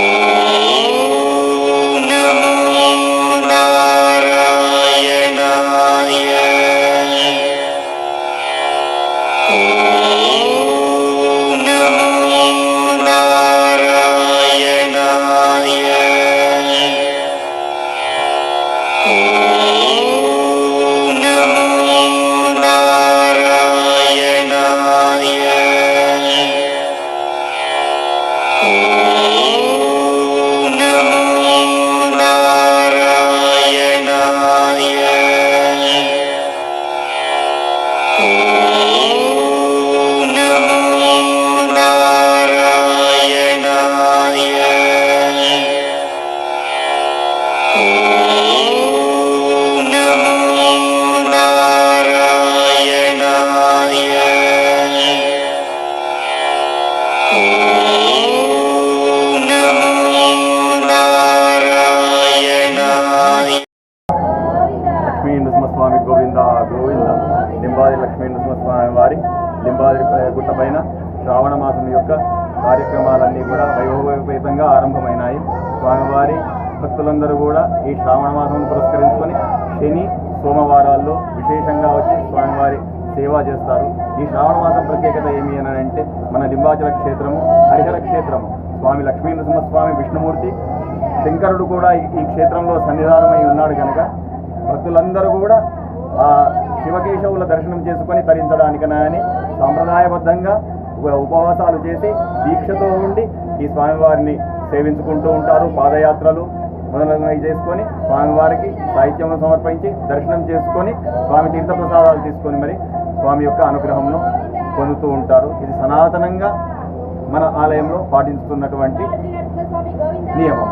Oh. గుట్ట పైన శ్రావణ మాసం యొక్క కార్యక్రమాలన్నీ కూడా వైభవోపేతంగా ఆరంభమైనాయి. స్వామివారి భక్తులందరూ కూడా ఈ శ్రావణ మాసం పురస్కరించుకొని శని సోమవారాల్లో విశేషంగా వచ్చి స్వామివారి సేవ చేస్తారు. ఈ శ్రావణ మాసం ప్రత్యేకత ఏమి అని అంటే మన లింబాచల క్షేత్రము హరిహర క్షేత్రము. స్వామి లక్ష్మీ నృసింహస్వామి విష్ణుమూర్తి శంకరుడు కూడా ఈ- ఈ క్షేత్రంలో సన్నిధానమై ఉన్నాడు కనుక భక్తులందరూ కూడా ఆ శివకేశవుల దర్శనం చేసుకొని తరించడానికనని సాంప్రదాయబద్ధంగా ఉపవాసాలు చేసి దీక్షతో ఉండి ఈ స్వామివారిని సేవించుకుంటూ ఉంటారు. పాదయాత్రలు మొదలైనవి చేసుకొని స్వామివారికి సాహిత్యం సమర్పించి దర్శనం చేసుకొని స్వామి తీర్థప్రసాదాలు తీసుకొని మరి స్వామి యొక్క అనుగ్రహంను పొందుతూ ఉంటారు. ఇది సనాతనంగా మన ఆలయంలో పాటిస్తున్నటువంటి నియమం.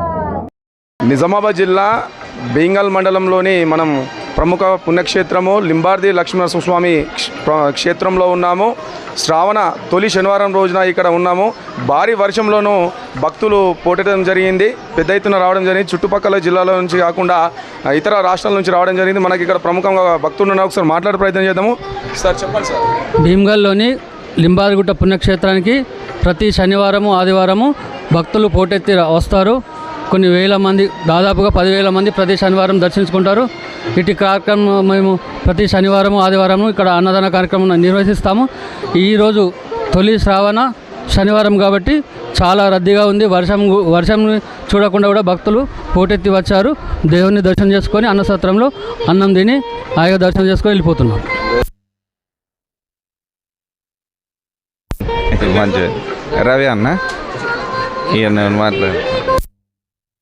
నిజామాబాద్ జిల్లా బీంగల్ మండలంలోని మనం ప్రముఖ పుణ్యక్షేత్రము లింబార్ది లక్ష్మీనరసింహస్వామి క్షేత్రంలో ఉన్నాము. శ్రావణ తొలి శనివారం రోజున ఇక్కడ ఉన్నాము. భారీ వర్షంలోనూ భక్తులు పోటెట్టడం జరిగింది. పెద్ద ఎత్తున రావడం జరిగింది. చుట్టుపక్కల జిల్లాల నుంచి కాకుండా ఇతర రాష్ట్రాల నుంచి రావడం జరిగింది. మనకి ఇక్కడ ప్రముఖంగా భక్తులు ఉన్నారు. ఒకసారి మాట్లాడే ప్రయత్నం చేద్దాము. సార్ చెప్పండి సార్. భీమ్గల్లోని లింబార్గుట్ట పుణ్యక్షేత్రానికి ప్రతి శనివారము ఆదివారము భక్తులు పోటెత్తి రా- వస్తారు. కొన్ని వేల మంది దాదాపుగా పదివేల మంది ప్రతి శనివారం దర్శించుకుంటారు. ఇటు కార్యక్రమం మేము ప్రతి శనివారము ఆదివారము ఇక్కడ అన్నదాన కార్యక్రమం నిర్వహిస్తాము. ఈరోజు తొలి శ్రావణ శనివారం కాబట్టి చాలా రద్దీగా ఉంది. వర్షం వర్షం చూడకుండా కూడా భక్తులు పోటెత్తి వచ్చారు. దేవుని దర్శనం చేసుకొని అన్నసత్రంలో అన్నం తిని ఆయన దర్శనం చేసుకొని వెళ్ళిపోతున్నాం. మంచి రవి అన్న. ఈయన మాట్లాడు.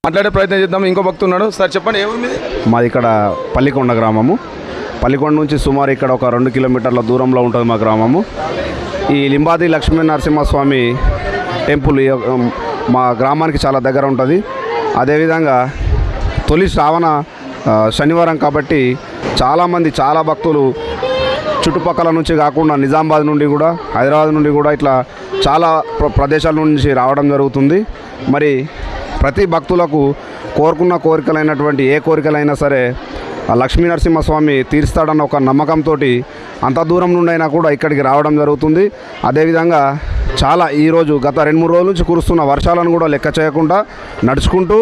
మాట్లాడే ప్రయత్నం చేద్దాం. ఇంకో భక్తున్నాడు ఉన్నాడు. సార్ చెప్పండి ఏ ఊరు మీది? మాది ఇక్కడ పల్లికొండ గ్రామము. పల్లికొండ నుంచి సుమారు ఇక్కడ ఒక రెండు కిలోమీటర్ల దూరంలో ఉంటుంది మా గ్రామము. ఈ లింబాది లక్ష్మీ నరసింహస్వామి టెంపుల్ ఈ మా గ్రామానికి చాలా దగ్గర ఉంటుంది. అదేవిధంగా తొలి శ్రావణ శనివారం కాబట్టి చాలామంది చాలా భక్తులు చుట్టుపక్కల నుంచి కాకుండా నిజామాబాద్ నుండి కూడా హైదరాబాద్ నుండి కూడా ఇట్లా చాలా ప్ర- ప్రదేశాల నుంచి రావడం జరుగుతుంది. మరి ప్రతి భక్తులకు కోరుకున్న కోరికలైనటువంటి ఏ కోరికలైనా సరే ఆ లక్ష్మీ నరసింహస్వామి తీరుస్తాడన్న ఒక నమ్మకంతో అంత దూరం నుండి అయినా కూడా ఇక్కడికి రావడం జరుగుతుంది. అదేవిధంగా చాలా ఈరోజు గత రెండు మూడు రోజుల నుంచి కురుస్తున్న వర్షాలను కూడా లెక్క చేయకుండా నడుచుకుంటూ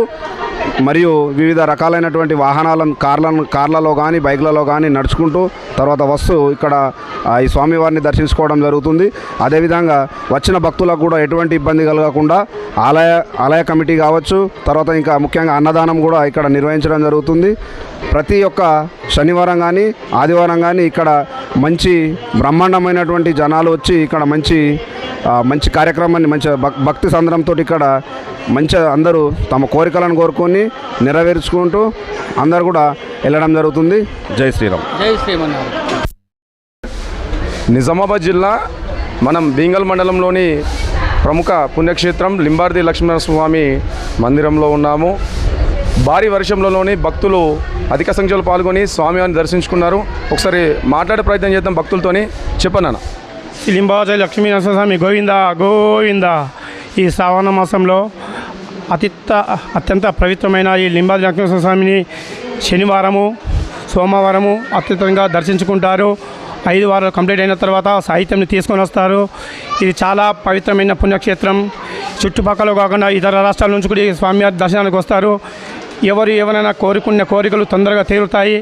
మరియు వివిధ రకాలైనటువంటి వాహనాలను కార్లను కార్లలో కానీ బైక్లలో కానీ నడుచుకుంటూ తర్వాత వస్తూ ఇక్కడ ఈ స్వామివారిని దర్శించుకోవడం జరుగుతుంది. అదేవిధంగా వచ్చిన భక్తులకు కూడా ఎటువంటి ఇబ్బంది కలగకుండా ఆలయ ఆలయ కమిటీ కావచ్చు తర్వాత ఇంకా ముఖ్యంగా అన్నదానం కూడా ఇక్కడ నిర్వహించడం జరుగుతుంది. ప్రతి ఒక్క శనివారం కానీ ఆదివారం కానీ ఇక్కడ మంచి బ్రహ్మాండమైనటువంటి జనాలు వచ్చి ఇక్కడ మంచి మంచి కార్యక్రమాన్ని మంచి భక్- భక్తి సంద్రంతో ఇక్కడ మంచి అందరూ తమ కోరికలను కోరుకొని నెరవేర్చుకుంటూ అందరూ కూడా వెళ్ళడం జరుగుతుంది. జై శ్రీరామ్. జై శ్రీమన్నారాయణ. నిజామాబాద్ జిల్లా మనం బీంగల్ మండలంలోని ప్రముఖ పుణ్యక్షేత్రం లింబార్ది లక్ష్మీనరస్వామి మందిరంలో ఉన్నాము. భారీ వర్షంలోని భక్తులు అధిక సంఖ్యలో పాల్గొని స్వామివారిని దర్శించుకున్నారు. ఒకసారి మాట్లాడే ప్రయత్నం చేద్దాం భక్తులతోని. చెప్పన్నాను లింబావతి లక్ష్మీ నరసింహస్వామి గోవింద గోవింద. ఈ శ్రావణ మాసంలో అతిత్త అత్యంత పవిత్రమైన ఈ లింబాది స్వామిని శనివారము సోమవారము అత్యుతంగా దర్శించుకుంటారు. ఐదు వారాలు కంప్లీట్ అయిన తర్వాత సాహిత్యంని తీసుకొని వస్తారు. ఇది చాలా పవిత్రమైన పుణ్యక్షేత్రం. చుట్టుపక్కల కాకుండా ఇతర రాష్ట్రాల నుంచి కూడా ఈ స్వామివారి దర్శనానికి వస్తారు. ఎవరు ఎవరైనా కోరుకున్న కోరికలు తొందరగా తీరుతాయి.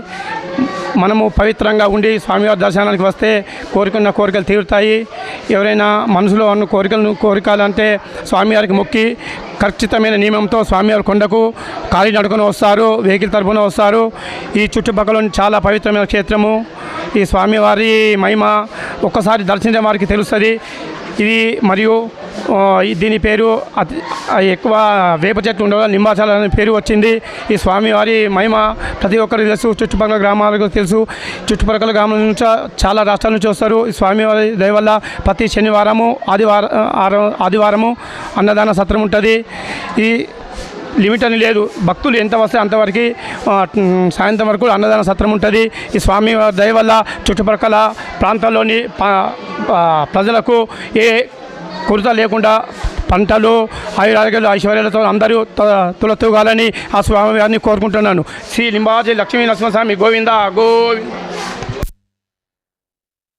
మనము పవిత్రంగా ఉండి స్వామివారి దర్శనానికి వస్తే కోరుకున్న కోరికలు తీరుతాయి. ఎవరైనా మనసులో ఉన్న కోరికలను కోరికాలంటే స్వామివారికి మొక్కి ఖచ్చితమైన నియమంతో స్వామివారి కొండకు కాలి నడుకొని వస్తారు వెహికల్ తరపున వస్తారు. ఈ చుట్టుపక్కల చాలా పవిత్రమైన క్షేత్రము ఈ స్వామివారి మహిమ ఒక్కసారి దర్శించే వారికి తెలుస్తుంది. ఇది మరియు దీని పేరు అతి ఎక్కువ వేప చెట్టు ఉండగా నింబాచాల అనే పేరు వచ్చింది. ఈ స్వామివారి మహిమ ప్రతి ఒక్కరు తెలుసు. చుట్టుపక్కల గ్రామాలకు తెలుసు. చుట్టుపక్కల గ్రామాల నుంచి చాలా రాష్ట్రాల నుంచి వస్తారు. ఈ స్వామివారి దయ వల్ల ప్రతి శనివారము ఆదివారం ఆదివారము అన్నదాన సత్రం ఉంటుంది. ఈ లిమిట్ అని లేదు. భక్తులు ఎంత వస్తే అంతవరకు సాయంత్రం వరకు అన్నదాన సత్రం ఉంటుంది. ఈ స్వామి దయ వల్ల చుట్టుపక్కల ప్రాంతాల్లోని ప్రజలకు ఏ కొరత లేకుండా పంటలు ఆయురారోగ్యాలు ఐశ్వర్యాలతో అందరూ తులతూగాలని ఆ స్వామివారిని కోరుకుంటున్నాను. శ్రీ లింబాజీ లక్ష్మీ నరసింహస్వామి గోవింద గోవింద